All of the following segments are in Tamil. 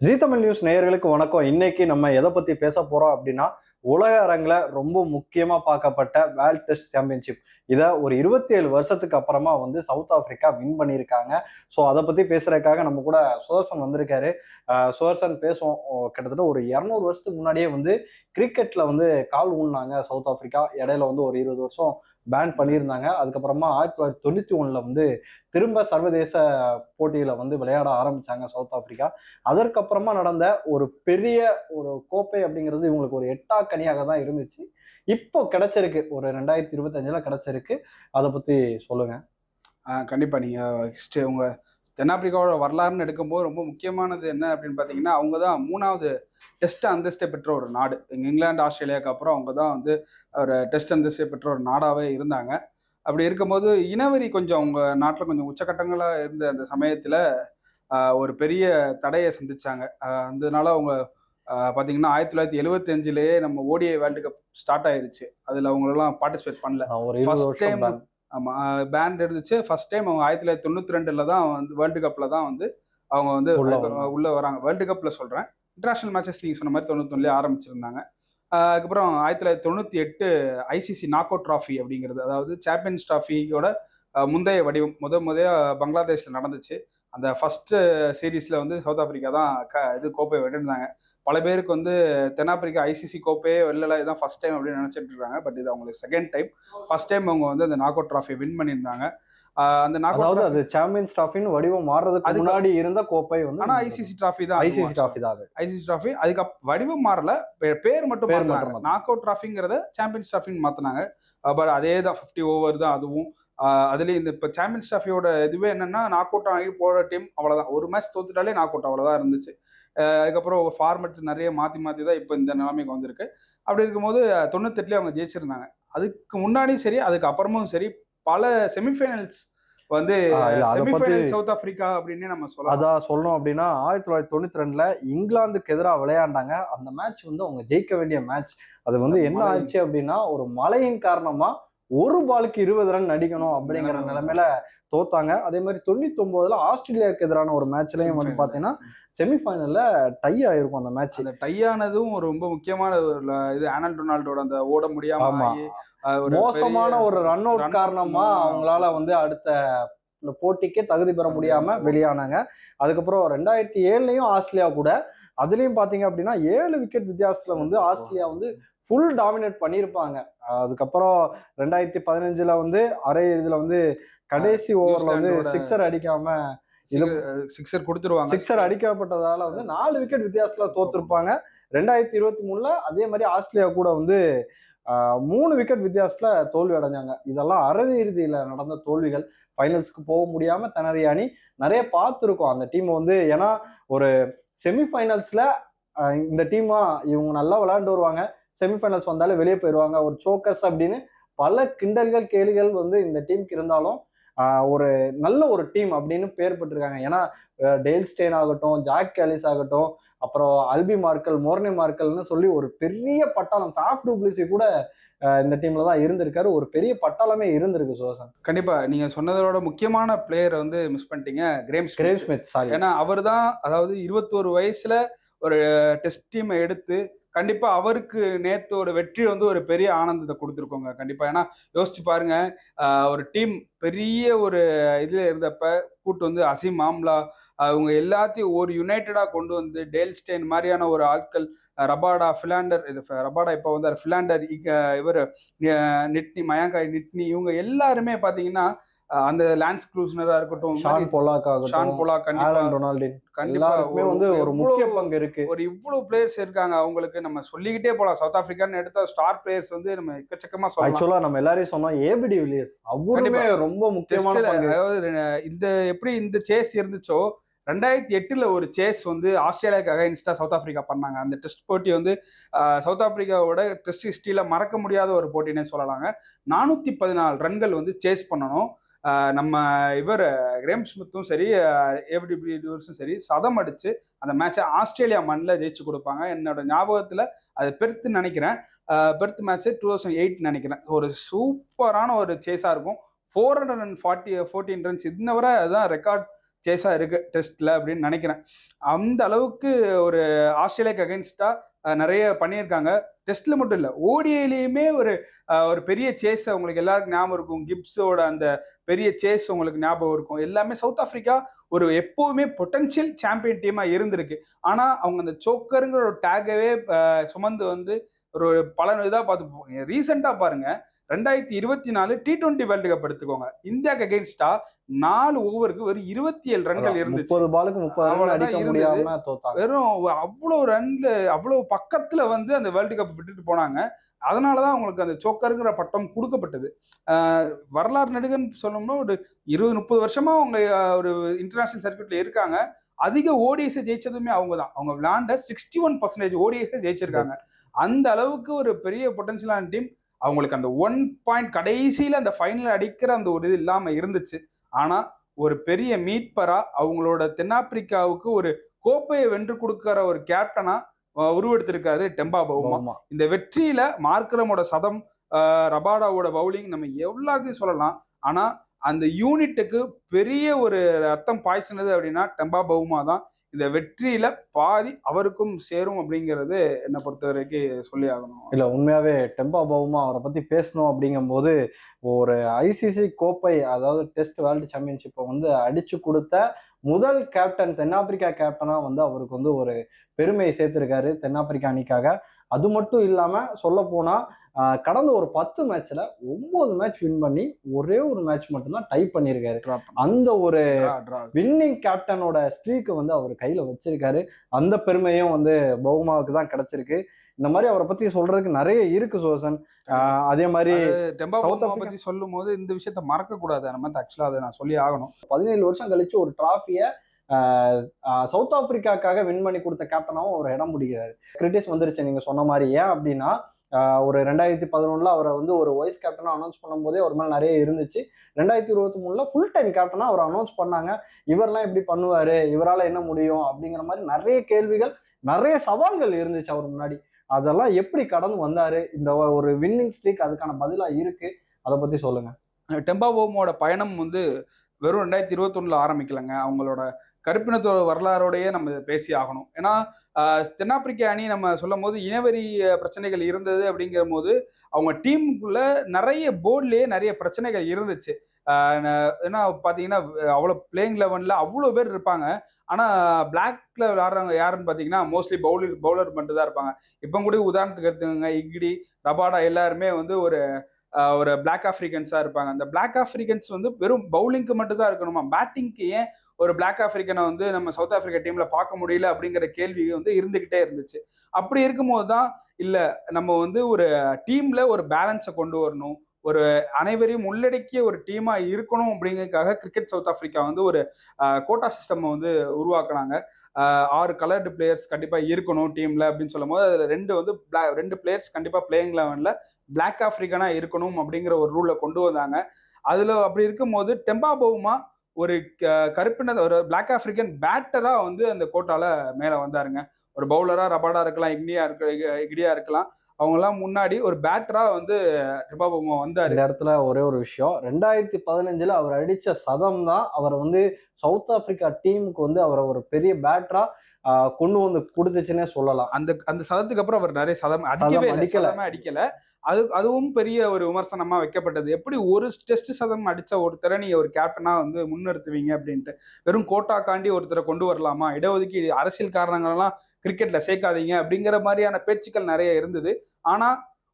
ஜீ தமிழ் நியூஸ் நேயர்களுக்கு வணக்கம். இன்னைக்கு நம்ம எதை பத்தி பேச போறோம் அப்படின்னா உலக அரங்குல ரொம்ப முக்கியமா பார்க்கப்பட்ட வேர்ல்ட் டெஸ்ட் சாம்பியன்ஷிப். இதை ஒரு இருபத்தி ஏழு வருஷத்துக்கு அப்புறமா வந்து சவுத் ஆப்பிரிக்கா வின் பண்ணியிருக்காங்க. ஸோ அதை பத்தி பேசுறதுக்காக நம்ம கூட சுதர்சன் வந்திருக்காரு. சுதர்சன் பேசுவோம். கிட்டத்தட்ட ஒரு இரநூறு வருஷத்துக்கு முன்னாடியே வந்து கிரிக்கெட்ல வந்து கால் ஊன்னாங்க சவுத் ஆப்பிரிக்கா இடையில வந்து ஒரு இருபது வருஷம் பேன் பண்ணியிருந்தாங்க. அதுக்கப்புறமா ஆயிரத்தி தொள்ளாயிரத்தி தொண்ணூத்தி ஒண்ணுல வந்து திரும்ப சர்வதேச போட்டியில வந்து விளையாட ஆரம்பிச்சாங்க சவுத் ஆப்பிரிக்கா. அதற்கப்புறமா நடந்த ஒரு பெரிய ஒரு கோப்பை அப்படிங்கிறது இவங்களுக்கு ஒரு எட்டா கனியாக தான் இருந்துச்சு. இப்போ கிடைச்சிருக்கு. ஒரு ரெண்டாயிரத்தி இருபத்தஞ்சுல கிடைச்சிருக்கு. அதை பத்தி சொல்லுங்க. கண்டிப்பாக நீங்கள் ஹிஸ்ட்ரி உங்கள் தென்னாப்பிரிக்காவோட வரலாறுன்னு எடுக்கும்போது ரொம்ப முக்கியமானது என்ன அப்படின்னு பார்த்தீங்கன்னா அவங்க தான் மூணாவது டெஸ்ட் அந்தஸ்தை பெற்ற ஒரு நாடு. இங்க இங்கிலாந்து ஆஸ்திரேலியாவுக்கு அப்புறம் அவங்க தான் வந்து ஒரு டெஸ்ட் அந்தஸ்தை பெற்ற ஒரு நாடாகவே இருந்தாங்க. அப்படி இருக்கும்போது இனவெறி கொஞ்சம் அவங்க நாட்டில் கொஞ்சம் உச்சக்கட்டங்களாக இருந்த அந்த சமயத்தில் ஒரு பெரிய தடையை சந்திச்சாங்க. அதனால அவங்க ஆஹ் பார்த்தீங்கன்னா ஆயிரத்தி தொள்ளாயிரத்தி எழுபத்தஞ்சிலேயே நம்ம ஓடிஐ வேர்ல்டு கப் ஸ்டார்ட் ஆயிருச்சு. அதில் அவங்களெல்லாம் பார்ட்டிசிபேட் பண்ணல. நான் ஒரு இருபது First வருஷம் time ban. ஆமா பேண்ட் இருந்துச்சு. ஃபர்ஸ்ட் டைம் அவங்க ஆயிரத்தி தொள்ளாயிரத்தி தொண்ணூத்தி ரெண்டுல தான் வந்து வேர்ல்டு கப்ல தான் வந்து அவங்க வந்து உள்ள வராங்க. வேர்ல்டு கப்ல சொல்றேன். இன்டர்நேஷனல் மேட்சஸ் நீங்க சொன்ன மாதிரி தொண்ணூத்தொன்னுலேயே ஆரம்பிச்சிருந்தாங்க. அதுக்கப்புறம் ஆயிரத்தி தொள்ளாயிரத்தி தொண்ணூத்தி எட்டு ஐசிசி நாக் அவுட் ட்ராஃபி அப்படிங்கிறது அதாவது சாம்பியன்ஸ் ட்ராஃபியோட முந்தைய வடிவம் முத முதைய பங்களாதேஷ்ல நடந்துச்சு. அந்த ஃபர்ஸ்ட் சீரீஸ்ல வந்து சவுத் ஆப்பிரிக்கா தான் க இது கோப்பை வென்றிருந்தாங்க. பல பேருக்கு வந்து தென்னாப்பிரிக்கா ஐசிசி கோப்பையே வெளில இதான் ஃபர்ஸ்ட் டைம் அப்படின்னு நினைச்சிட்டு இருக்காங்க. பட் இது அவங்களுக்கு செகண்ட் டைம் ஃபர்ஸ்ட் டைம் அவங்க வந்து அந்த நாக் அவுட் ட்ராஃபி வின் பண்ணியிருந்தாங்க அந்த நாக் அதாவது அது சாம்பியன்ஸ் டிராஃபின்னு வடிவம் மாறுறதுக்கு முன்னாடி இருந்த கோப்பை வந்து ஆனா ஐசிசி ட்ராஃபி தான் ஐசிசி டிராஃபி தான் ஐசிசி ட்ராஃபி அதுக்கு வடிவம் மாறல. பேர் மட்டும் மாத்தினாங்க. நாக் அவுட் ட்ராஃபிங்கிறத சாம்பியன்ஸ் ட்ராஃபின்னு மாத்தினாங்க. பட் அதே தான் ஃபிஃப்டி ஓவர் தான் அதுவும். அதுலயும் இந்த இப்போ சாம்பியன்ஸ் ட்ராஃபியோட இதுவே என்னன்னா நாக் அவுட் ஆகி போற டீம் அவ்வளவுதான். ஒரு மேட்ச் தோத்துட்டாலே நாக் அவுட் அவ்வளவுதான் இருந்துச்சு. அதுக்கப்புறம் ஃபார்மேட்ஸ் நிறைய மாத்தி மாத்தி தான் இப்போ இந்த நிலைமைக்கு வந்திருக்கு. அப்படி இருக்கும்போது தொண்ணூத்தெட்டுலேயே அவங்க ஜெயிச்சிருந்தாங்க. அதுக்கு முன்னாடியும் சரி அதுக்கு அப்புறமும் சரி பல செமிஃபைனல்ஸ் வந்து செமிஃபைனல் சவுத் ஆப்பிரிக்கா அப்படின்னே நம்ம சொல்லலாம். அதான் சொல்லணும் அப்படின்னா ஆயிரத்தி தொள்ளாயிரத்தி தொண்ணூத்தி ரெண்டுல இங்கிலாந்துக்கு எதிராக விளையாண்டாங்க. அந்த மேட்ச் வந்து அவங்க ஜெயிக்க வேண்டிய மேட்ச் அது வந்து என்ன. ஆச்சு அப்படின்னா ஒரு மழையின் காரணமா ஒரு பாலுக்கு இருபது ரன் அடிக்கணும் அப்படிங்கிற நிலைமை நிலைமையில தோத்தாங்க. அதே மாதிரி தொண்ணூத்தி ஒன்பதுல ஆஸ்திரேலியாவுக்கு எதிரான ஒரு மேட்ச்லயும் வந்து. பாத்தீங்கன்னா செமிஃபைனல்ல டை ஆயிருக்கும் அந்த மேட்ச் அந்த டையானதும் ஒரு ரொம்ப முக்கியமான ஒரு இது ஆனல் ரொனால்டோட அந்த ஓட முடியாம மோசமான ஒரு ரன் அவுட் காரணமா அவங்களால வந்து அடுத்த போட்டிக்கே தகுதி பெற முடியாம வெளியானாங்க. அதுக்கப்புறம் ரெண்டாயிரத்தி ஏழுலயும் ஆஸ்திரேலியா கூட. அதுலயும் பாத்தீங்க அப்படின்னா ஏழு விக்கெட் வித்தியாசத்துல வந்து ஆஸ்திரேலியா வந்து ஃபுல் டாமினேட் பண்ணியிருப்பாங்க அதுக்கப்புறம் ரெண்டாயிரத்தி பதினஞ்சுல வந்து அரை இதுல வந்து கடைசி ஓவர்ல வந்து சிக்ஸர் அடிக்காம சிக்ஸர் கொடுத்துருவாங்க. சிக்ஸர் அடிக்கப்பட்டதால வந்து நாலு விக்கெட் வித்தியாசத்துல தோத்துருப்பாங்க. ரெண்டாயிரத்தி இருபத்தி மூணுல அதே மாதிரி ஆஸ்திரேலியா கூட வந்து மூணு விக்கெட் வித்தியாசத்துல தோல்வி அடைஞ்சாங்க. இதெல்லாம் அறுதி இறுதியில நடந்த தோல்விகள். ஃபைனல்ஸ்க்கு போக முடியாம திணறிய அணி நிறைய பார்த்துருக்கோம் அந்த டீம் வந்து. ஏன்னா ஒரு செமிஃபைனல்ஸ்ல இந்த டீமா இவங்க நல்லா விளையாண்டு வருவாங்க. செமிஃபைனல்ஸ் வந்தாலே வெளியே போயிடுவாங்க. ஒரு சோக்கர்ஸ் அப்படின்னு பல கிண்டல்கள் கேலிகள் வந்து இந்த டீமுக்கு இருந்தாலும் ஒரு நல்ல ஒரு டீம் அப்படின்னு பேர் பெற்றிருக்காங்க. ஏன்னா டேல் ஸ்டெயின் ஆகட்டும் ஜாக் கேலிஸ் ஆகட்டும் அப்புறம் அல்பி மார்க்கல் மோர்னி மார்க்கல்னு சொல்லி ஒரு பெரிய பட்டாளம் டாப் டூப்ளிசி கூட இந்த டீம்ல தான் இருந்திருக்காரு. ஒரு பெரிய பட்டாளமே இருந்திருக்கு சுவாசன் கண்டிப்பா. நீங்க சொன்னதோட முக்கியமான பிளேயர் வந்து மிஸ் பண்ணிட்டீங்க கிரேம் கிரேவ் ஸ்மித் சாரி ஏன்னா அவர் தான் அதாவது இருபத்தோரு வயசுல ஒரு டெஸ்ட் டீமை எடுத்து கண்டிப்பா அவருக்கு நேத்தோட ஒரு வெற்றி வந்து ஒரு பெரிய ஆனந்தத்தை கொடுத்துருக்கோங்க. கண்டிப்பா. ஏன்னா யோசிச்சு பாருங்க ஒரு டீம் பெரிய ஒரு இதுல இருந்தப்ப கூட்டு வந்து அசிம் ஆம்லா அவங்க எல்லாத்தையும் ஒரு யுனைடடா கொண்டு வந்து டேல்ஸ்டெயின் மாதிரியான ஒரு ஆட்கள் ரபாடா ஃபிலாண்டர் இது ரபாடா இப்போ வந்து ஃபிலாண்டர் இவர் நிட்னி மயாங்காய் நிட்னி இவங்க எல்லாருமே பாத்தீங்கன்னா அந்த லான்ஸ் க்ளூஸ்னரா இருக்கட்டும் ஷான் பொலாக் ஷான் ஆகட்டும் போலா கண்டிப்பா ரொனால்டின் கண்டிப்பா வந்து ஒரு முக்கிய பங்கு இருக்கு. ஒரு இவ்வளவு பிளேயர்ஸ் இருக்காங்க. அவங்களுக்கு நம்ம சொல்லிக்கிட்டே போலாம். சவுத் ஆப்பிரிக்கான்னு எடுத்தா ஸ்டார் பிளேயர்ஸ் வந்து நம்ம எக்கச்சக்கமா சொல்லலாம். ஆக்சுவலா நம்ம எல்லாரையும் சொன்னோம் ஏபிடி வில்லியர்ஸ் அவருமே. ரொம்ப முக்கியமான அதாவது இந்த எப்படி இந்த சேஸ் இருந்துச்சோ ரெண்டாயிரத்தி எட்டுல ஒரு சேஸ் வந்து ஆஸ்திரேலியாவுக்கு அகைன்ஸ்டா சவுத் ஆப்பிரிக்கா பண்ணாங்க. அந்த டெஸ்ட் போட்டி வந்து சவுத் ஆப்பிரிக்காவோட டெஸ்ட் ஹிஸ்டரியில மறக்க முடியாத ஒரு போட்டினே சொல்லலாங்க. நானூத்தி பதினாலு ரன்கள் வந்து சேஸ் பண்ணணும். நம்ம இவர் கிரேம் ஸ்மித்தும் சரி ஏபிடி சரி சதம் அடிச்சு அந்த மேட்சை ஆஸ்திரேலியா மண்ணில் ஜெயிச்சு கொடுப்பாங்க. என்னோட ஞாபகத்தில் அது பெருத்து நினைக்கிறேன். Perth match two thousand eight நினைக்கிறேன். ஒரு சூப்பரான ஒரு சேஸாக இருக்கும். Four hundred and forty fourteen runs இன்ன வரை அதுதான் ரெக்கார்ட் சேஸாக இருக்குது டெஸ்ட்டில் அப்படின்னு நினைக்கிறேன். அந்த அளவுக்கு ஒரு ஆஸ்திரேலியாவுக்கு அகேன்ஸ்டாக நிறைய பண்ணியிருக்காங்க. டெஸ்ட்ல மட்டும் இல்ல ஓடிஐலயுமே ஒரு ஒரு பெரிய சேஸ் உங்களுக்கு எல்லாருக்கும் ஞாபகம் இருக்கும். கிப்ஸோட அந்த பெரிய சேஸ் உங்களுக்கு ஞாபகம் இருக்கும். எல்லாமே சவுத் ஆப்பிரிக்கா ஒரு எப்போவுமே பொட்டன்ஷியல் சாம்பியன் டீமா இருந்திருக்கு. ஆனா அவங்க அந்த சோக்கருங்கிற ஒரு டேகவே சுமந்து வந்து ஒரு பல இதாக பார்த்து ரீசெண்டா பாருங்க ரெண்டாயிரத்தி இருபத்தி நாலு டி டுவெண்ட்டி வேர்ல்டு கப் எடுத்துக்கோங்க. இந்தியாக்கு அகேன்ஸ்டா நாலு ஓவருக்கு வெறும் இருபத்தி ஏழு ரன்கள் இருந்துச்சு. முப்பது பாலுக்கு முப்பது வெறும் அவ்வளோ ரன்ல அவ்வளோ பக்கத்துல வந்து அந்த வேர்ல்டு கப் விட்டுட்டு போனாங்க. அதனாலதான் அவங்களுக்கு அந்த சோக்கருங்கிற பட்டம் கொடுக்கப்பட்டது. வரலாறு நடுகன்னு சொல்லணும்னா ஒரு இருபது முப்பது வருஷமா அவங்க ஒரு இன்டர்நேஷனல் சர்க்கியூட்ல இருக்காங்க. அதிக ஓடிஎஸ் ஜெயிச்சதுமே அவங்க தான் அவங்க விளையாண்ட சிக்ஸ்டி ஒன் பர்சன்டேஜ் ஓடிஎஸ் ஜெயிச்சிருக்காங்க. அந்த அளவுக்கு ஒரு பெரிய பொட்டன்ஷியலான டீம் அவங்களுக்கு அந்த ஒன் பாயிண்ட் கடைசியில அந்த ஃபைனல் அடிக்கிற அந்த ஒரு இது இல்லாம இருந்துச்சு. ஆனா ஒரு பெரிய மீட்பரா அவங்களோட தென்னாப்பிரிக்காவுக்கு ஒரு கோப்பையை வென்று கொடுக்கிற ஒரு கேப்டனா அஹ், உருவெடுத்திருக்காரு டெம்பா பவுமா இந்த வெற்றியில மார்க்கரமோட சதம் ரபாடாவோட பவுலிங் நம்ம எல்லாத்தையும் சொல்லலாம். ஆனா அந்த யூனிட்டுக்கு பெரிய ஒரு அர்த்தம் பாய்ச்சினது அப்படின்னா டெம்பா பவுமா தான். இந்த வெற்றியில பாதி அவருக்கும் சேரும் அப்படிங்கிறது என்னை பொறுத்த வரைக்கும் சொல்லி ஆகணும். இல்ல உண்மையாவே டெம்பா பவுமா அவரை பத்தி பேசணும் அப்படிங்கும்போது ஒரு ஐசிசி கோப்பை அதாவது டெஸ்ட் வேர்ல்டு சாம்பியன்ஷிப்பை வந்து அடிச்சு கொடுத்த முதல் கேப்டன் தென்னாப்பிரிக்கா கேப்டனாக வந்து அவருக்கு வந்து ஒரு பெருமையை சேர்த்திருக்காரு தென்னாப்பிரிக்கா அணிக்காக. அது மட்டும் இல்லாமல் சொல்ல கடந்த ஒரு பத்து மேட்ச்ல ஒன்பது மேட்ச் வின் பண்ணி ஒரே ஒரு மேட்ச் மட்டும்தான் டைப் பண்ணியிருக்காரு. அந்த ஒரு. வின்னிங் கேப்டனோட ஸ்ட்ரீக்கை வந்து அவர் கையில வச்சிருக்காரு. அந்த பெருமையும் வந்து பவுமாவுக்கு தான் கிடைச்சிருக்கு. இந்த மாதிரி அவரை பத்தி சொல்றதுக்கு நிறைய இருக்கு சோசன். அதே மாதிரி பவுமா Africa- பத்தி சொல்லும் போது இந்த விஷயத்த மறக்க கூடாது நம்ம ஆக்சுவலா அதை நான் சொல்லி ஆகணும். பதினேழு வருஷம் கழிச்சு ஒரு டிராஃபியை சவுத் ஆப்பிரிக்காக்காக வின் பண்ணி கொடுத்த கேப்டனாவும் அவர் இடம் பிடிக்கிறாரு. கிரிட்டிஸ் வந்துருச்சு நீங்க சொன்ன மாதிரி. ஏன் அப்படின்னா ஒரு ரெண்டாயிரத்தி பதினொன்றில் அவரை வந்து ஒரு வைஸ் கேப்டனாக அனௌன்ஸ் பண்ணும்போதே ஒரு மாதிரி நிறைய இருந்துச்சு. ரெண்டாயிரத்தி இருபத்தி மூணில் ஃபுல் டைம் கேப்டனாக அவர் அனௌன்ஸ் பண்ணாங்க. இவரெல்லாம் எப்படி பண்ணுவார் இவரால் என்ன முடியும் அப்படிங்கிற மாதிரி நிறைய கேள்விகள் நிறைய சவால்கள் இருந்துச்சு அவர் முன்னாடி. அதெல்லாம் எப்படி கடந்து வந்தார்? இந்த ஒரு வின்னிங் ஸ்ட்ரீக் அதுக்கான பதிலாக இருக்கு? அதை பற்றி சொல்லுங்கள் டெம்பா ஓமோட பயணம் வந்து வெறும் ரெண்டாயிரத்தி இருபத்தொன்னுல ஆரம்பிக்கலைங்க. அவங்களோட கருப்பினத்துவ வரலாறோடையே நம்ம பேசி ஆகணும். ஏன்னா தென்னாப்பிரிக்க அணி நம்ம சொல்லும் போது இனவெறி பிரச்சனைகள் இருந்தது அப்படிங்கிற போது அவங்க டீமுக்குள்ள நிறைய போர்ட்லயே நிறைய பிரச்சனைகள் இருந்துச்சு. ஏன்னா பாத்தீங்கன்னா அவ்வளோ பிளேயிங் லெவன்ல அவ்வளோ பேர் இருப்பாங்க. ஆனா பிளாக்ல விளாடுறவங்க யாருன்னு பாத்தீங்கன்னா மோஸ்ட்லி பவுலர் பவுலர் மட்டும் தான் இருப்பாங்க. இப்போ கூட உதாரணத்துக்கு எடுத்துக்கோங்க இக்டி ரபாடா எல்லாருமே வந்து ஒரு ஒரு பிளாக் ஆஃப்ரிக்கன்ஸாக இருப்பாங்க. அந்த பிளாக் ஆஃப்ரிக்கன்ஸ் வந்து வெறும் பவுலிங்க்கு மட்டும் தான் இருக்கணுமா? பேட்டிங்க்கு ஏன் ஒரு பிளாக் ஆஃப்ரிக்கனை வந்து நம்ம சவுத் ஆப்பிரிக்கா டீம்ல பார்க்க முடியல அப்படிங்கிற கேள்வி வந்து இருந்துகிட்டே இருந்துச்சு. அப்படி இருக்கும்போது தான் இல்லை நம்ம வந்து ஒரு டீம்ல ஒரு பேலன்ஸை கொண்டு வரணும். ஒரு அனைவரையும் உள்ளடக்கிய ஒரு டீமா இருக்கணும் அப்படிங்கிறதுக்காக கிரிக்கெட் சவுத் ஆப்பிரிக்கா வந்து ஒரு கோட்டா சிஸ்டம் வந்து உருவாக்குனாங்க. ஆறு கலர்டு பிளேயர்ஸ் கண்டிப்பா இருக்கணும் டீம்ல அப்படின்னு சொல்லும் போது அதுல ரெண்டு வந்து bla- ரெண்டு பிளேயர்ஸ் கண்டிப்பா பிளேயிங் லெவன்ல பிளாக் ஆஃப்ரிக்கனா இருக்கணும் அப்படிங்கிற ஒரு ரூலை கொண்டு வந்தாங்க. அதுல அப்படி இருக்கும்போது டெம்பா பவுமா ஒரு க- கருப்பின ஒரு பிளாக் ஆப்பிரிக்கன் பேட்டரா வந்து அந்த கோட்டால மேல வந்தாருங்க. ஒரு பவுலரா ரபாடா இருக்கலாம் இக்னியா இருக்க இக்டியா இருக்கலாம். அவங்க எல்லாம் முன்னாடி ஒரு பேட்டரா வந்து டெம்பா வந்தார். வந்தாரு இந்த இடத்துல ஒரே ஒரு விஷயம். ரெண்டாயிரத்தி பதினஞ்சுல அவர் அடிச்ச சதம் தான் அவர் வந்து சவுத் ஆப்பிரிக்கா டீமுக்கு வந்து அவரை ஒரு பெரிய பேட்டரா கொண்டு வந்து கொடுத்துச்சுன்னே சொல்லலாம். அந்த அந்த சதத்துக்கு அப்புறம் அவர் நிறைய சதம் அடிக்கவே அடிக்கல. அடிக்கல. அது அதுவும் பெரிய ஒரு விமர்சனமா வைக்கப்பட்டது. எப்படி ஒரு டெஸ்ட் சதம் அடிச்ச ஒருத்தரை நீங்க ஒரு கேப்டனா வந்து முன்னிறுத்துவீங்க அப்படின்ட்டு. வெறும் கோட்டா காண்டி ஒருத்தரை கொண்டு வரலாமா? இடஒதுக்கீடு அரசியல் காரணங்கள்லாம் கிரிக்கெட்ல சேர்க்காதீங்க அப்படிங்கிற மாதிரியான பேச்சுக்கள் நிறைய இருந்தது. ஆனா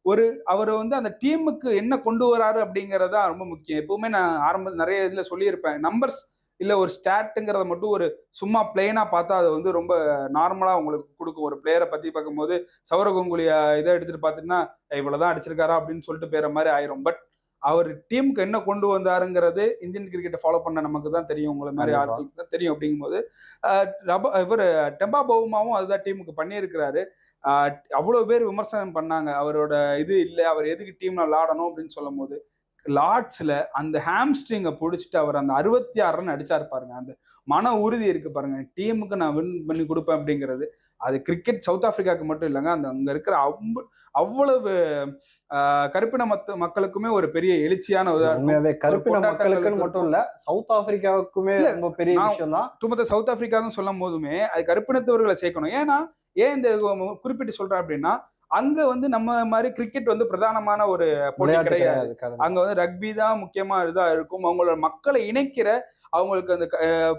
ஒரு அவர் வந்து அந்த டீமுக்கு என்ன கொண்டு வராரு அப்படிங்கறதா ரொம்ப முக்கியம். எப்பவுமே நான் ஆரம்ப நிறைய இதுல சொல்லியிருப்பேன். நம்பர்ஸ் இல்ல ஒரு ஸ்டாட்டுங்கிறத மட்டும் ஒரு சும்மா பிளெயினா பார்த்தா அது வந்து ரொம்ப நார்மலா உங்களுக்கு கொடுக்கும். ஒரு பிளேயரை பத்தி பார்க்கும்போது சௌரவ் கங்குலி அஹ், இதை எடுத்துட்டு பார்த்தீங்கன்னா இவ்வளவுதான் அடிச்சிருக்காரா? அப்படின்னு சொல்லிட்டு பேர மாதிரி ஆயிரும். பட் அவர் டீமுக்கு என்ன கொண்டு வந்தாருங்கிறது இந்தியன் கிரிக்கெட்டை ஃபாலோ பண்ண நமக்கு தான் தெரியும். உங்களை மாதிரி. ஆட்களுக்கு தான் தெரியும் அப்படிங்கும்போது இவர் டெம்பா பவுமாவும் அதுதான் டீமுக்கு பண்ணியிருக்கிறாரு. அஹ், அவ்வளவு பேர் விமர்சனம் பண்ணாங்க. அவரோட இது இல்லை அவர் எதுக்கு டீம்ல விளாடணும் அப்படின்னு சொல்லும் போது லார்ட்ஸ்ல அந்த ஹாம்ஸ்ட்ரிங்கை பிடிச்சிட்டு அவர் அந்த அறுபத்தி ஆறு ரன் அடிச்சாரு பாருங்க. அந்த மன உறுதி இருக்கு பாருங்க. டீமுக்கு நான் வின் பண்ணி கொடுப்பேன் அப்படிங்கிறது. அது கிரிக்கெட் சவுத் ஆப்பிரிக்காவுக்கு மட்டும் இல்லைங்க. அந்த அங்க இருக்கிற அவ்வ- அவ்வளவு கருப்பின மத்த மக்களுக்குமே ஒரு பெரிய எழுச்சியான உண்மையாவே கருப்பின மக்களுக்குன்னு மட்டும் இல்ல சவுத் ஆப்பிரிக்காவுக்குமே ரொம்ப பெரிய விஷயம் தான் ஒட்டுமொத்த சவுத் ஆப்பிரிக்காவும் சொல்லும் போதுமே அது கருப்பினத்தவர்களை சேர்க்கணும். ஏன்னா ஏன் இந்த குறிப்பிட்டு சொல்றேன் அப்படின்னா அங்க வந்து நம்ம மாதிரி கிரிக்கெட் வந்து பிரதானமான ஒரு போட்டி கிடையாது. அங்க வந்து ரக்பி தான் முக்கியமா இதா இருக்கும். அவங்களோட மக்களை இணைக்கிற அவங்களுக்கு அந்த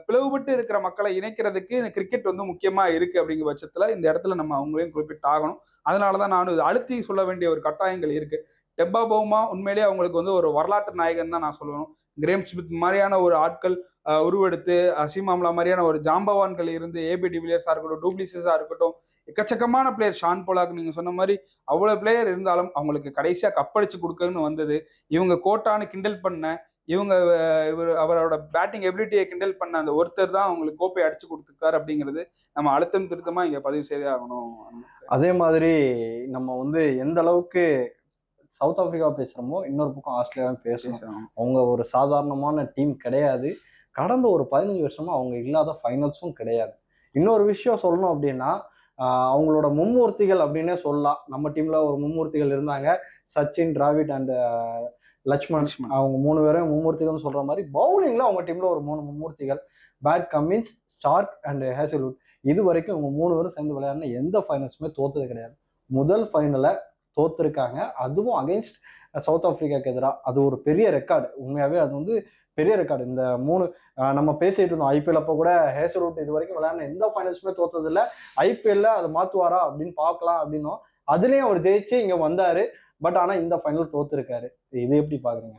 பிளவுபட்டு இருக்கிற மக்களை இணைக்கிறதுக்கு இந்த கிரிக்கெட் வந்து முக்கியமா இருக்கு அப்படிங்கிற பட்சத்துல இந்த இடத்துல நம்ம அவங்களையும் குறிப்பிட்டு ஆகணும் அதனாலதான் நானும் இது அழுத்தி சொல்ல வேண்டிய ஒரு கட்டாயங்கள் இருக்கு. டெப்பா பவுமா உண்மையிலேயே அவங்களுக்கு வந்து ஒரு வரலாற்று நாயகன் தான் நான் சொல்லணும். கிரேம் ஸ்மித் மாதிரியான ஒரு ஆட்கள் உருவெடுத்து அசீம் ஆம்லா மாதிரியான ஒரு ஜாம்பவான்கள் இருந்து ஏபி டிவிலியர்ஸாக இருக்கட்டும் டூப்ளிசஸாக இருக்கட்டும் எக்கச்சக்கமான பிளேயர் ஷான் போலாக் நீங்கள் சொன்ன மாதிரி அவ்வளோ பிளேயர் இருந்தாலும் அவங்களுக்கு கடைசியாக கப்படிச்சு கொடுக்கணும்னு வந்தது. இவங்க கோட்டான்னு கிண்டல் பண்ண இவங்க இவர் அவரோட பேட்டிங் எபிலிட்டியை கிண்டல் பண்ண அந்த ஒருத்தர் தான் அவங்களுக்கு கோப்பை அடிச்சு கொடுத்துருக்காரு அப்படிங்கிறது நம்ம அழுத்தம் திருத்தமாக இங்கே பதிவு செய்தே ஆகணும். அதே மாதிரி நம்ம வந்து எந்த அளவுக்கு சவுத் ஆப்பிரிக்கா பேசுறோமோ இன்னொரு பக்கம் ஆஸ்திரேலியாவும் பேசணும். அவங்க ஒரு சாதாரணமான டீம் கிடையாது. கடந்த ஒரு பதினஞ்சு வருஷமா அவங்க இல்லாத ஃபைனல்ஸும் கிடையாது. இன்னொரு விஷயம் சொல்லணும் அப்படின்னா அவங்களோட மும்மூர்த்திகள் அப்படின்னே சொல்லலாம். நம்ம டீம்ல ஒரு மும்மூர்த்திகள் இருந்தாங்க. சச்சின் டிராவிட் அண்ட் லட்சுமண். அவங்க மூணு பேரும் மும்மூர்த்திகள்னு சொல்ற மாதிரி பவுலிங்ல அவங்க டீம்ல ஒரு மூணு மும்மூர்த்திகள். Pat Cummins Starc and Hazlewood இது வரைக்கும் அவங்க மூணு பேரும் சேர்ந்து விளையாடின எந்த ஃபைனல்ஸுமே தோத்தது கிடையாது. முதல் ஃபைனலை தோத்துருக்காங்க. அதுவும் அகைன்ஸ்ட் சவுத் ஆப்பிரிக்காக்கு எதிராக அது ஒரு பெரிய ரெக்கார்டு உண்மையாகவே அது வந்து பெரிய ரெக்கார்டு இந்த மூணு நம்ம பேசிட்டு இருந்தோம். ஐபிஎல் அப்போ கூட ஹேசல்வுட் இது வரைக்கும் விளையாடின எந்த ஃபைனல்ஸுமே தோத்ததில்ல. ஐபிஎல்ல அதை மாத்துவாரா அப்படின்னு பார்க்கலாம் அப்படின்னும். அதுலேயும் அவர் ஜெயிச்சு இங்கே வந்தார். பட் ஆனால் இந்த ஃபைனல் தோத்துருக்காரு. இது எப்படி பார்க்குறீங்க?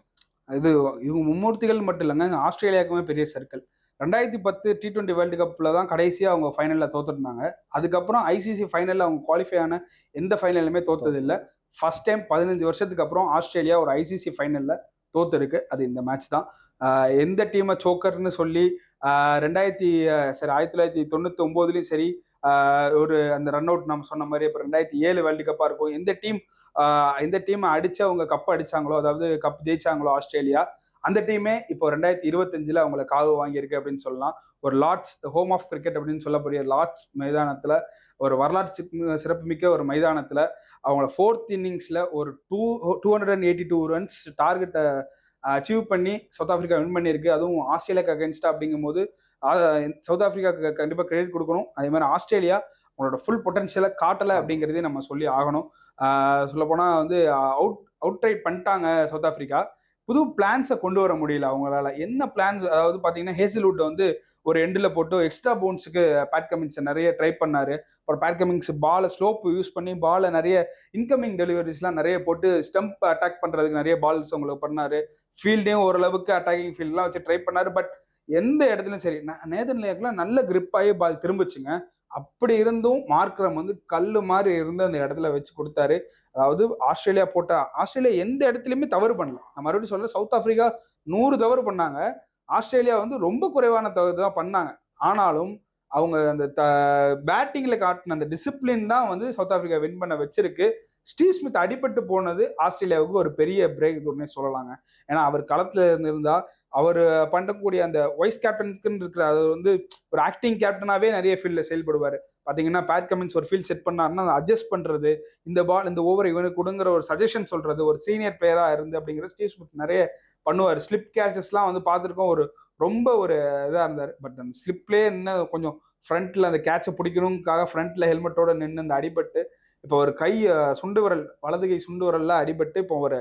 இது இவங்க மும்மூர்த்திகள் மட்டும் இல்லைங்க. ஆஸ்திரேலியாவுக்குமே பெரிய சர்க்கிள் ரெண்டாயிரத்தி பத்து டி டுவெண்ட்டி வேர்ல்டு கப்பில் தான் கடைசியாக அவங்க ஃபைனலில் தோத்துருந்தாங்க. அதுக்கப்புறம் ஐசிசி ஃபைனலில் அவங்க குவாலிஃபை ஆன எந்த ஃபைனலுமே தோத்தது இல்லை ஃபர்ஸ்ட் டைம் பதினஞ்சு வருஷத்துக்கு அப்புறம் ஆஸ்திரேலியா ஒரு ஐசிசி ஃபைனலில் தோத்துருக்கு. அது இந்த மேட்ச் தான். எந்த டீமை சோக்கர்னு சொல்லி ரெண்டாயிரத்தி சரி ஆயிரத்தி தொள்ளாயிரத்தி தொண்ணூற்றி ஒன்பதுலயும் சரி ஒரு அந்த ரன் அவுட் நம்ம சொன்ன மாதிரி இப்போ ரெண்டாயிரத்தி ஏழு வேர்ல்டு கப்பாக இருக்கும். எந்த டீம் எந்த டீமை அடித்து அவங்க கப் அடிச்சாங்களோ அதாவது கப் ஜெயிச்சாங்களோ ஆஸ்திரேலியா அந்த டீமே இப்போ ரெண்டாயிரத்தி இருபத்தஞ்சில் அவங்கள காவு வாங்கியிருக்கு அப்படின்னு சொல்லலாம். ஒரு லார்ட்ஸ் ஹோம் ஆஃப் கிரிக்கெட் அப்படின்னு சொல்லக்கூடிய லார்ட்ஸ் மைதானத்தில் ஒரு வரலாற்று சிறப்புமிக்க ஒரு மைதானத்தில் அவங்கள ஃபோர்த் இன்னிங்ஸில் ஒரு two two hundred and eighty two runs டார்கெட்டை அச்சீவ் பண்ணி சவுத் ஆஃப்ரிக்கா வின் பண்ணியிருக்கு. அதுவும் ஆஸ்திரேலியாக்கு அகேன்ஸ்டா அப்படிங்கும்போது போது சவுத் ஆஃப்ரிக்காவுக்கு கண்டிப்பாக கிரெடிட் கொடுக்கணும். அதே மாதிரி ஆஸ்திரேலியா அவங்களோட ஃபுல் பொட்டன்ஷியலை காட்டலை அப்படிங்கிறதே நம்ம சொல்லி ஆகணும். சொல்லப்போனால் வந்து அவுட் அவுட் ரைட் பண்ணிட்டாங்க சவுத் ஆஃப்ரிக்கா புது பிளான்ஸை கொண்டு வர முடியல அவங்களால. என்ன பிளான்ஸ் அதாவது பார்த்தீங்கன்னா ஹேசில்வுட் வந்து ஒரு எண்டில் போட்டு எக்ஸ்ட்ரா பவுன்ஸுக்கு பேட் கமிங்ஸை நிறைய ட்ரை பண்ணாரு. அப்புறம் பேட் கமிங்ஸ் பாலை ஸ்லோப் யூஸ் பண்ணி பாலை நிறைய இன்கமிங் டெலிவரிஸ்லாம் நிறைய போட்டு ஸ்டம்ப் அட்டாக் பண்ணுறதுக்கு நிறைய பால்ஸ் அவங்களுக்கு பண்ணாரு. ஃபீல்டையும் ஓரளவுக்கு அட்டாக்கிங் ஃபீல்ட்லாம் வச்சு ட்ரை பண்ணாரு. பட் எந்த இடத்துலையும் சரி நே- நேதன் லேக்லாம் நல்ல grip ஆகி பால் திரும்பிச்சுங்க. அப்படி இருந்தும் மார்க்ரம் வந்து கல்லு மாதிரி இருந்து அந்த இடத்துல வச்சு கொடுத்தாரு. அதாவது ஆஸ்திரேலியா போட்ட ஆஸ்திரேலியா எந்த இடத்துலையுமே தவறு பண்ணல. நான் மறுபடியும் சொல்றேன் சவுத் ஆப்பிரிக்கா நூறு தவறு பண்ணாங்க. ஆஸ்திரேலியா வந்து ரொம்ப குறைவான தவறு தான் பண்ணாங்க. ஆனாலும் அவங்க அந்த பேட்டிங்ல காட்டின அந்த டிசிப்ளின் தான் வந்து சவுத் ஆப்பிரிக்கா வின் பண்ண வச்சிருக்கு. ஸ்டீவ் ஸ்மித் அடிபட்டு போனது ஆஸ்திரேலியாவுக்கு ஒரு பெரிய பிரேக் தூர்னே சொல்லலாங்க. ஏன்னா அவர் களத்தில் இருந்திருந்தா அவர் பண்ணக்கூடிய அந்த வைஸ் கேப்டனுக்குன்னு இருக்கிற அது வந்து ஒரு ஆக்டிங் கேப்டனாகவே நிறைய ஃபீல்டில் செயல்படுவார். பார்த்தீங்கன்னா பேட் கமின்ஸ் ஒரு ஃபீல்ட் செட் பண்ணாருன்னா அதை அட்ஜஸ்ட் பண்ணுறது இந்த பால் இந்த ஓவர் இவனுக்கு கொடுங்கிற ஒரு சஜஷன் சொல்கிறது ஒரு சீனியர் பிளேயராக இருந்து அப்படிங்கிற ஸ்டீவ் ஸ்மித் நிறைய பண்ணுவார். ஸ்லிப் கேச்சஸ்லாம் வந்து பார்த்துருக்கோம் ஒரு ரொம்ப ஒரு இதாக இருந்தார். பட் அந்த ஸ்லிப்லேயே இன்னும் கொஞ்சம் ஃப்ரண்ட்ல அந்த கேட்சை பிடிக்கணுங்காக ஃப்ரண்ட்ல ஹெல்மெட்டோட நின்று அந்த அடிபட்டு இப்போ ஒரு கை சுண்டு விரல் வலது கை சுண்டு விரல்ல அடிபட்டு இப்போ ஒரு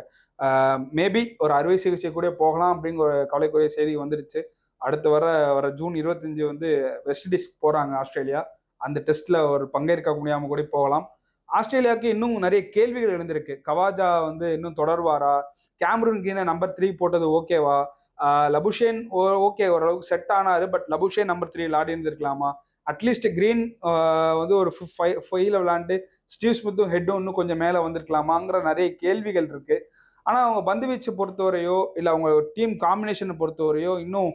மேபி ஒரு அறுவை சிகிச்சை கூட போகலாம் அப்படிங்கிற ஒரு கவலைக்குரிய செய்தி வந்துருச்சு. அடுத்து வர வர ஜூன் இருபத்தஞ்சு வந்து வெஸ்ட் இண்டீஸ்க்கு போகிறாங்க ஆஸ்திரேலியா. அந்த டெஸ்ட்ல ஒரு பங்கேற்க முடியாமல் கூட போகலாம். ஆஸ்திரேலியாவுக்கு இன்னும் நிறைய கேள்விகள் எழுந்திருக்கு. கவாஜா வந்து இன்னும் தொடர்வாரா? கேமரூன் கீனை நம்பர் த்ரீ போட்டது ஓகேவா லபுஷேன் ஓகே ஓரளவுக்கு செட் ஆனாரு பட் லபுஷேன் நம்பர் த்ரீ ஆடி இருந்திருக்கலாமா? அட்லீஸ்ட் கிரீன் வந்து ஒரு ஃபைவ்ல விளாண்டு ஸ்டீவ் ஸ்மித்தும் ஹெட்டும் இன்னும் கொஞ்சம் மேலே வந்திருக்கலாமாங்கிற நிறைய கேள்விகள் இருக்கு. ஆனால் அவங்க பந்து வீச்சை பொறுத்தவரையோ இல்லை அவங்க டீம் காம்பினேஷனை பொறுத்தவரையோ இன்னும்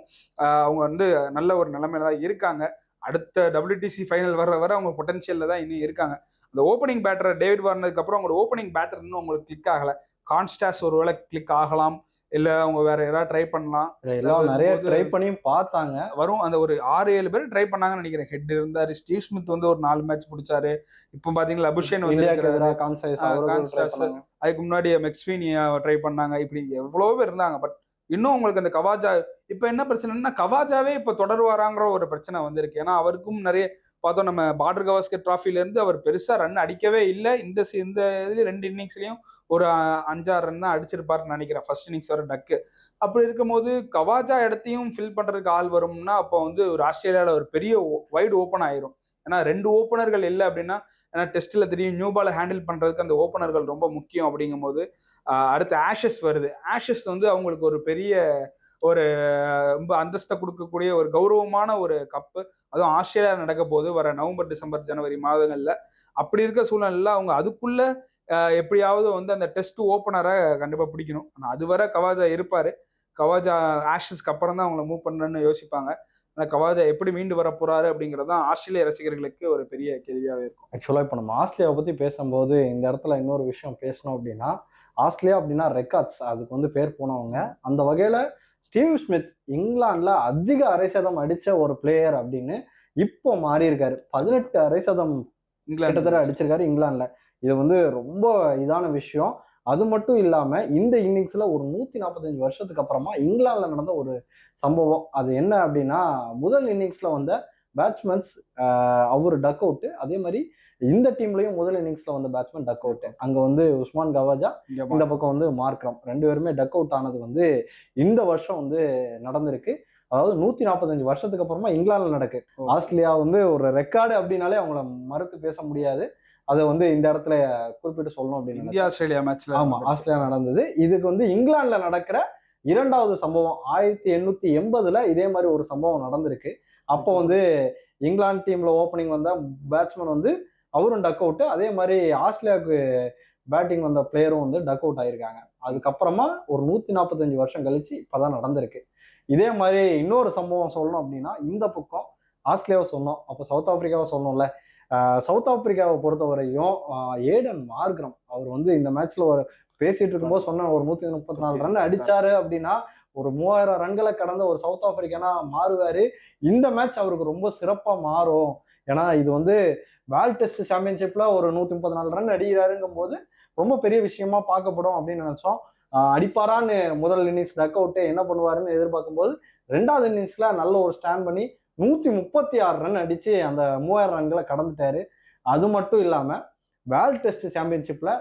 அவங்க வந்து நல்ல ஒரு நிலைமையில தான் இருக்காங்க. அடுத்த டபிள்யூடிசி ஃபைனல் வர வர அவங்க பொட்டன்ஷியலில் தான் இன்னும் இருக்காங்க. அந்த ஓப்பனிங் பேட்டர் டேவிட் வார்னதுக்கு அவங்களோட ஓப்பனிங் பேட்டர் இன்னும் அவங்களுக்கு கிளிக் ஆகலை. கான்ஸ்டாஸ் ஒருவேளை கிளிக் ஆகலாம். இல்ல அவங்க வேற யாராவது ட்ரை பண்ணலாம். எல்லாம் நிறைய ட்ரை பண்ணியும் பார்த்தாங்க. வரும் அந்த ஒரு ஆறு ஏழு பேர் ட்ரை பண்ணாங்கன்னு நினைக்கிறேன். ஹெட் இருந்தாரு ஸ்டீவ் ஸ்மித் வந்து ஒரு நாலு மேட்ச் பிடிச்சாரு. இப்போ பாத்தீங்கன்னா அபிஷேன் வந்து அதுக்கு முன்னாடி மெக்ஸ்வீனியா ட்ரை பண்ணாங்க. இப்படி எவ்வளவோ பேர் இருந்தாங்க. பட் இன்னும் உங்களுக்கு அந்த கவாஜா இப்போ என்ன பிரச்சனைன்னா கவாஜாவே இப்போ தொடருவாராங்கிற ஒரு பிரச்சனை வந்திருக்கு. ஏன்னா அவருக்கும் நிறைய பார்த்தோம் நம்ம பார்டர் கவாஸ்கர் ட்ராஃபிலேருந்து அவர் பெருசாக ரன் அடிக்கவே இல்லை. இந்த இந்த இதுலேயும் ரெண்டு இன்னிங்ஸ்லேயும் ஒரு அஞ்சாறு ரன் தான் அடிச்சிருப்பாருன்னு நினைக்கிறேன். ஃபர்ஸ்ட் இன்னிங்ஸ் வர டக்கு அப்படி இருக்கும்போது கவாஜா இடத்தையும் ஃபில் பண்ணுறதுக்கு ஆள் வரும்னா அப்போ வந்து ஒரு ஆஸ்திரேலியாவில் ஒரு பெரிய வைடு ஓப்பன் ஆயிரும். ஏன்னா ரெண்டு ஓப்பனர்கள் இல்லை அப்படின்னா ஏன்னா டெஸ்ட்டில் தெரியும் நியூ பாலை ஹேண்டில் பண்ணுறதுக்கு அந்த ஓப்பனர்கள் ரொம்ப முக்கியம் அப்படிங்கும்போது அடுத்து ஆஷஸ் வருது. ஆஷஸ் வந்து அவங்களுக்கு ஒரு பெரிய ஒரு ரொம்ப அந்தஸ்தை கொடுக்கக்கூடிய ஒரு கௌரவமான ஒரு கப்பு அதுவும் ஆஸ்திரேலியா நடக்க போது வர நவம்பர் டிசம்பர் ஜனவரி மாதங்களில். அப்படி இருக்க சூழ்நிலையில் அவங்க அதுக்குள்ள எப்படியாவது வந்து அந்த டெஸ்ட் ஓப்பனரை கண்டிப்பாக பிடிக்கணும். ஆனால் அதுவரை கவாஜா இருப்பார். கவாஜா ஆஷஸ்க்கு அப்புறம் தான் அவங்கள மூவ் பண்ணணும்னு யோசிப்பாங்க. ஆனா கவாஜா எப்படி மீண்டு வர போறாரு அப்படிங்கிறது தான் ஆஸ்திரேலிய ரசிகர்களுக்கு ஒரு பெரிய கேள்வியாவே இருக்கும். ஆக்சுவலாக இப்போ நம்ம ஆஸ்திரேலியாவை பற்றி பேசும்போது இந்த இடத்துல இன்னொரு விஷயம் பேசணும் அப்படின்னா ஆஸ்திரேலியா அப்படின்னா ரெக்கார்ட்ஸ் அதுக்கு வந்து பேர் போனவங்க. அந்த வகையில் ஸ்டீவ் ஸ்மித் இங்கிலாந்துல அதிக அரை சதம் அடிச்ச ஒரு பிளேயர் அப்படின்னு இப்போ மாறி இருக்காரு பதினெட்டு அரை சதம் கிட்டத்தட்ட அடிச்சிருக்காரு இங்கிலாந்துல. இது வந்து ரொம்ப இதான விஷயம். அது மட்டும் இல்லாம இந்த இன்னிங்ஸ்ல ஒரு நூத்தி நாற்பத்தஞ்சு வருஷத்துக்கு அப்புறமா இங்கிலாந்துல நடந்த ஒரு சம்பவம். அது என்ன அப்படின்னா முதல் இன்னிங்ஸ்ல வந்த பேட்ஸ்மேன்ஸ் அவர் டக் அவுட் அதே மாதிரி இந்த டீம்லயும் முதல் இன்னிங்ஸ்ல வந்த பேட்ஸ்மேன் டக் அவுட் அங்க வந்து உஸ்மான் கவாஜா இந்த பக்கம் வந்து மார்க்ரம். ரெண்டு பேருமே டக் அவுட் ஆனது வந்து இந்த வருஷம் வந்து நடந்திருக்கு. அதாவது நூத்தி நாற்பத்தஞ்சு வருஷத்துக்கு அப்புறமா இங்கிலாந்துல நடக்கு. ஆஸ்திரேலியா வந்து ஒரு ரெக்கார்டு அப்படின்னாலே அவங்கள மறுத்து பேச முடியாது. அதை வந்து இந்த இடத்துல குறிப்பிட்டு சொல்லணும் அப்படின்னு இந்தியா. ஆஸ்திரேலியா மேட்ச்ல ஆமா ஆஸ்திரேலியா நடந்தது. இதுக்கு வந்து இங்கிலாந்துல நடக்கிற இரண்டாவது சம்பவம் ஆயிரத்தி எண்ணூத்தி எண்பதுல இதே மாதிரி ஒரு சம்பவம் நடந்திருக்கு. அப்போ வந்து இங்கிலாந்து டீம்ல ஓப்பனிங் வந்த பேட்ஸ்மேன் வந்து அவரும் டக் அவுட் அதே மாதிரி ஆஸ்திரேலியாவுக்கு பேட்டிங் வந்த பிளேயரும் வந்து டக் அவுட் ஆயிருக்காங்க. அதுக்கப்புறமா ஒரு நூத்தி நாற்பத்தஞ்சு வருஷம் கழிச்சு இப்பதான் நடந்திருக்கு. இதே மாதிரி இன்னொரு சம்பவம் சொல்லணும் அப்படின்னா இந்த பக்கம் ஆஸ்திரேலியாவை சொன்னோம். அப்போ சவுத் ஆப்பிரிக்காவை சொன்னோம்ல. ஆஹ் சவுத் ஆப்பிரிக்காவை பொறுத்தவரையும் ஏடன் மார்க்ரம் அவர் வந்து இந்த மேட்ச்ல ஒரு பேசிட்டு இருக்கும்போது சொன்ன ஒரு நூத்தி முப்பத்தி நாலு ரன் அடிச்சாரு அப்படின்னா ஒரு மூவாயிரம் ரன்களை கடந்த ஒரு சவுத் ஆப்பிரிக்கானா மாறுவாரு. இந்த மேட்ச் அவருக்கு ரொம்ப சிறப்பா மாறும். ஏன்னா இது வந்து வேர்ல்ட் டெஸ்ட் சாம்பியன்ஷிப்ல ஒரு நூத்தி முப்பத்தி நாலு ரன் அடிக்கிறாருங்கும் போது ரொம்ப பெரிய விஷயமா பார்க்கப்படும் அப்படின்னு நினைச்சோம். அடிப்பாரான்னு முதல் இன்னிங்ஸ் டக் அவுட்டு என்ன பண்ணுவாருன்னு எதிர்பார்க்கும் போது ரெண்டாவது இன்னிங்ஸ்ல நல்ல ஒரு ஸ்டாண்ட் பண்ணி நூத்தி முப்பத்தி ஆறு ரன் அடிச்சு அந்த மூவாயிரம் ரன்களை கடந்துட்டாரு. அது மட்டும் இல்லாம வேர்ல்ட் டெஸ்ட் சாம்பியன்ஷிப்ல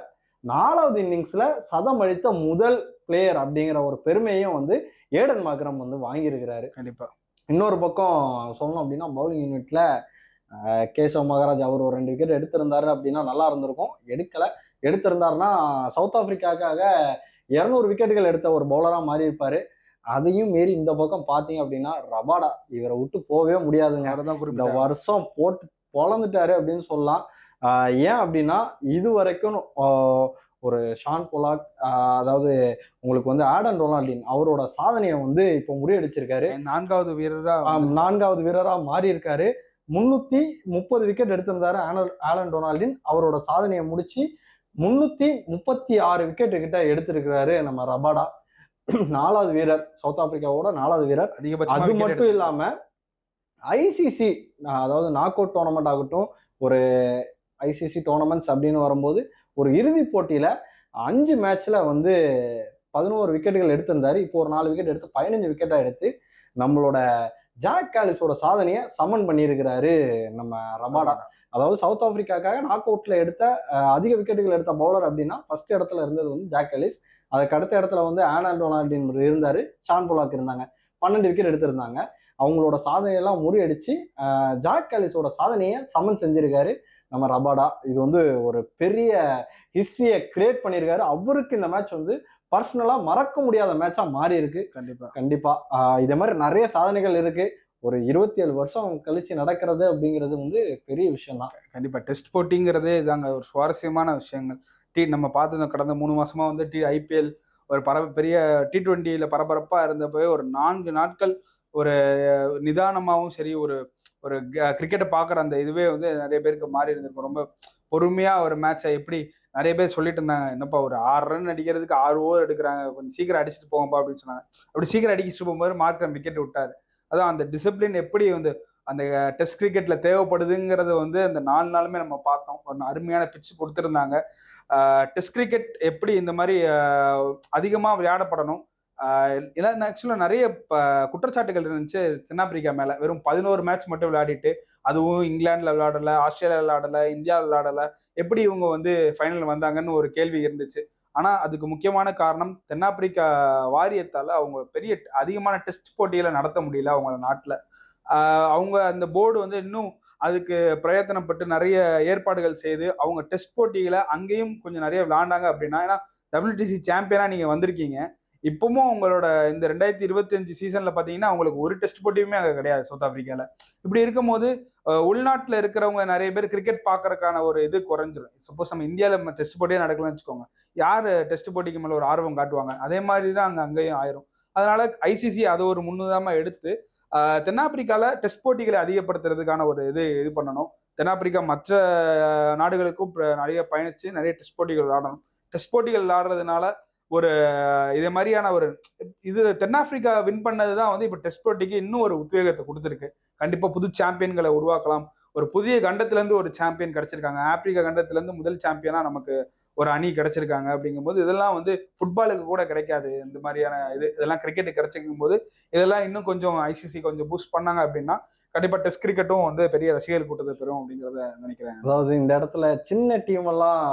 நாலாவது இன்னிங்ஸ்ல சதம் அடித்த முதல் பிளேயர் அப்படிங்கிற ஒரு பெருமையும் வந்து ஏடன் மாக்ரம் வந்து வாங்கியிருக்கிறாரு. கண்டிப்பா. இன்னொரு பக்கம் சொல்லணும் அப்படின்னா பவுலிங் யூனிட்ல கேசவ் மகாராஜ் அவர் ஒரு ரெண்டு விக்கெட் எடுத்திருந்தாரு அப்படின்னா நல்லா இருந்திருக்கும். எடுக்கல. எடுத்திருந்தாருன்னா சவுத் ஆப்பிரிக்காக்காக இருநூறு விக்கெட்டுகள் எடுத்த ஒரு பவுலரா மாறி இருப்பாரு அதையும் மீறி இந்த பக்கம் பாத்தீங்க அப்படின்னா ரபாடா இவரை விட்டு போகவே முடியாதுங்க. இந்த. வருஷம் போட்டு பொழந்துட்டாரு அப்படின்னு சொல்லலாம். ஏன் அப்படின்னா இது வரைக்கும் ஒரு ஷான் பொலாக் அதாவது உங்களுக்கு வந்து ஆடன் ரொனால்டின் அவரோட சாதனையை வந்து இப்போ முறியடிச்சிருக்காரு. நான்காவது வீரரா நான்காவது வீரரா மாறி இருக்காரு முன்னூத்தி முப்பது விக்கெட் எடுத்திருந்தாரு ஆனல் ஆலன் டொனால்டின் அவரோட சாதனையை முடிச்சு முன்னூத்தி முப்பத்தி ஆறு விக்கெட் கிட்ட எடுத்திருக்கிறாரு நம்ம ரபாடா. நாலாவது வீரர் சவுத் ஆப்பிரிக்காவோட நாலாவது வீரர். அதிகபட்சமா அது மட்டும் இல்லாம ஐசிசி அதாவது நாக் அவுட் டோர்னமெண்ட் ஆகட்டும் ஒரு ஐசிசி டோர்னமெண்ட்ஸ் அப்படின்னு வரும்போது ஒரு இறுதிப் போட்டியில அஞ்சு மேட்ச்ல வந்து பதினோரு விக்கெட்டுகள் எடுத்திருந்தாரு. இப்போ ஒரு நாலு விக்கெட் எடுத்து பதினஞ்சு விக்கெட்டா எடுத்து நம்மளோட ஜாக் காலிஸோட சாதனையை சமன் பண்ணியிருக்கிறாரு நம்ம ரபாடா. அதாவது சவுத் ஆப்பிரிக்காக்காக நாக் அவுட்ல எடுத்த அதிக விக்கெட்டுகள் எடுத்த பவுலர் அப்படின்னா ஃபர்ஸ்ட் இடத்துல இருந்தது வந்து ஜாக் காலிஸ். அதுக்கு அடுத்த இடத்துல வந்து ஆனல் டொனால்டின் இருந்தாரு ஷான் பொலாக் இருந்தாங்க. பன்னெண்டு விக்கெட் எடுத்திருந்தாங்க. அவங்களோட சாதனையெல்லாம் முறியடிச்சு ஜாக் காலிஸோட சாதனையை சமன் செஞ்சிருக்காரு. நம்ம ரபாடா இது வந்து ஒரு பெரிய ஹிஸ்டரியை கிரியேட் பண்ணியிருக்காரு அவருக்கு இந்த மேட்ச் வந்து பர்சனலா மறக்க முடியாத மேட்சா மாறி இருக்கு. கண்டிப்பா. கண்டிப்பா. ஆஹ் இதே மாதிரி நிறைய சாதனைகள் இருக்கு. ஒரு இருபத்தி ஏழு வருஷம் கழிச்சு நடக்கிறது அப்படிங்கிறது வந்து பெரிய விஷயம் தான் கண்டிப்பா. டெஸ்ட் போட்டிங்கிறதே இதாங்க ஒரு சுவாரஸ்யமான விஷயங்கள். டி நம்ம பார்த்தது கடந்த மூணு மாசமா வந்து டி ஐபிஎல் ஒரு பர பெரிய டி டுவெண்ட்டியில் பரபரப்பா இருந்தப்பவே ஒரு நான்கு நாட்கள் ஒரு நிதானமாகவும் சரி ஒரு ஒரு கிரிக்கெட்டை பார்க்குற அந்த இதுவே வந்து நிறைய பேருக்கு மாறி இருந்திருக்கும். ரொம்ப பொறுமையாக ஒரு மேட்சை எப்படி நிறைய பேர் சொல்லிட்டு இருந்தாங்க. என்னப்பா ஒரு ஆறு ரன் அடிக்கிறதுக்கு ஆறு ஓவர் எடுக்கிறாங்க. கொஞ்சம் சீக்கிரம் அடிச்சுட்டு போங்கப்பா அப்படின்னு சொன்னாங்க. அப்படி சீக்கிரம் அடிச்சுட்டு போகும்போது மார்க்ரம் விக்கெட் விட்டார். அதான் அந்த டிசிப்ளின் எப்படி வந்து அந்த டெஸ்ட் கிரிக்கெட்ல தேவைப்படுதுங்கிறத வந்து அந்த நாலு நாளுமே நம்ம பார்த்தோம். ஒரு அருமையான பிட்ச் கொடுத்துருந்தாங்க. டெஸ்ட் கிரிக்கெட் எப்படி இந்த மாதிரி அதிகமாக விளையாடப்படணும்? ஏன்னா ஆக்சுவலாக நிறைய குற்றச்சாட்டுகள் இருந்துச்சு தென்னாப்பிரிக்கா மேலே. வெறும் பதினோரு மேட்ச் மட்டும் விளையாடிட்டு அதுவும் இங்கிலாந்தில் விளையாடல ஆஸ்திரேலியா விளையாடலை இந்தியா விளையாடலை. எப்படி இவங்க வந்து ஃபைனல் வந்தாங்கன்னு ஒரு கேள்வி இருந்துச்சு. ஆனால் அதுக்கு முக்கியமான காரணம் தென்னாப்பிரிக்கா வாரியத்தால் அவங்க பெரிய அதிகமான டெஸ்ட் போட்டிகளை நடத்த முடியல அவங்க நாட்டில். அவங்க அந்த போர்டு வந்து இன்னும் அதுக்கு பிரயத்தனப்பட்டு நிறைய ஏற்பாடுகள் செய்து அவங்க டெஸ்ட் போட்டிகளை அங்கேயும் கொஞ்சம் நிறைய விளாண்டாங்க அப்படின்னா ஏன்னா டபிள்யூடிசி சாம்பியனாக நீங்கள் வந்திருக்கீங்க. இப்பவும் உங்களோட இந்த ரெண்டாயிரத்தி இருபத்தஞ்சு சீசனில் சீசன்ல பாத்தீங்கன்னா அவங்களுக்கு ஒரு டெஸ்ட் போட்டியுமே அங்கே கிடையாது சவுத் ஆப்பிரிக்கால. இப்படி இருக்கும்போது உள்நாட்டில் இருக்கிறவங்க நிறைய பேர் கிரிக்கெட் பார்க்கறதுக்கான ஒரு இது குறைஞ்சிரும். சப்போஸ் நம்ம இந்தியாவில் டெஸ்ட் போட்டியே நடக்கலன்னு வச்சுக்கோங்க. யார் டெஸ்ட் போட்டிக்கு மேலே ஒரு ஆர்வம் காட்டுவாங்க? அதே மாதிரி தான் அங்கே அங்கேயும் ஆயிரும். அதனால ஐசிசி அதை ஒரு முன்னுதாம எடுத்து தென்னாப்பிரிக்காவில் டெஸ்ட் போட்டிகளை அதிகப்படுத்துறதுக்கான ஒரு இது இது பண்ணணும். தென்னாப்பிரிக்கா மற்ற நாடுகளுக்கும் நிறைய பயணித்து நிறைய டெஸ்ட் போட்டிகள் விளாடணும் டெஸ்ட் போட்டிகள் விளையாடுறதுனால ஒரு இதே மாதிரியான ஒரு இது தென்னாப்பிரிக்கா வின் பண்ணது தான் வந்து இப்போ டெஸ்ட் போட்டிக்கு இன்னும் ஒரு உத்வேகத்தை கொடுத்துருக்கு. கண்டிப்பாக புது சாம்பியன்களை உருவாக்கலாம். ஒரு புதிய கண்டத்துலேருந்து ஒரு சாம்பியன் கிடச்சிருக்காங்க. ஆப்பிரிக்கா கண்டத்துலேருந்து முதல் சாம்பியனாக நமக்கு ஒரு அணி கிடைச்சிருக்காங்க அப்படிங்கும்போது இதெல்லாம் வந்து ஃபுட்பாலுக்கு கூட கிடைக்காது. இந்த மாதிரியான இது இதெல்லாம் கிரிக்கெட்டு கிடைச்சிருக்கும் போது இதெல்லாம் இன்னும் கொஞ்சம் ஐசிசி கொஞ்சம் பூஸ்ட் பண்ணாங்க அப்படின்னா கண்டிப்பா டெஸ்ட் கிரிக்கெட்டும் வந்து பெரிய ரசிகர் கூட்டத்தை பெறும் அப்படிங்கிறத நினைக்கிறேன். அதாவது இந்த இடத்துல சின்ன டீம் எல்லாம்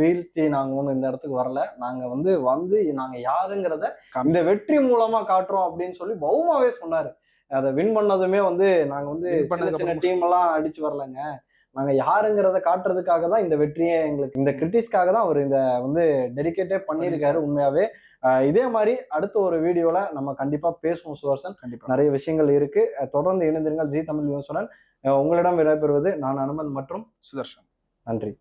வீழ்த்தி நாங்க ஒன்றும் இந்த இடத்துக்கு வரல. நாங்க வந்து வந்து நாங்க யாருங்கிறத இந்த வெற்றி மூலமா காட்டுறோம் அப்படின்னு சொல்லி பௌமாவே சொன்னாரு. அதை வின் பண்ணதுமே வந்து நாங்க வந்து சின்ன சின்ன டீம் எல்லாம் அடிச்சு வரலங்க. நாங்க யாருங்கிறத காட்டுறதுக்காக தான் இந்த வெற்றியே எங்களுக்கு இந்த கிரிட்டிஸ்க்காக தான் அவர் இந்த வந்து டெடிகேட்டே பண்ணியிருக்காரு உண்மையாவே. இதே மாதிரி அடுத்த ஒரு வீடியோல நம்ம கண்டிப்பா பேசுவோம் சுவர்சன் கண்டிப்பா. நிறைய விஷயங்கள் இருக்கு. தொடர்ந்து இணைந்திருங்கள். ஜி தமிழ் விமர்சனன். உங்களிடம் விடைபெறுவது நான் அனுமன் மற்றும் சுதர்ஷன் நன்றி.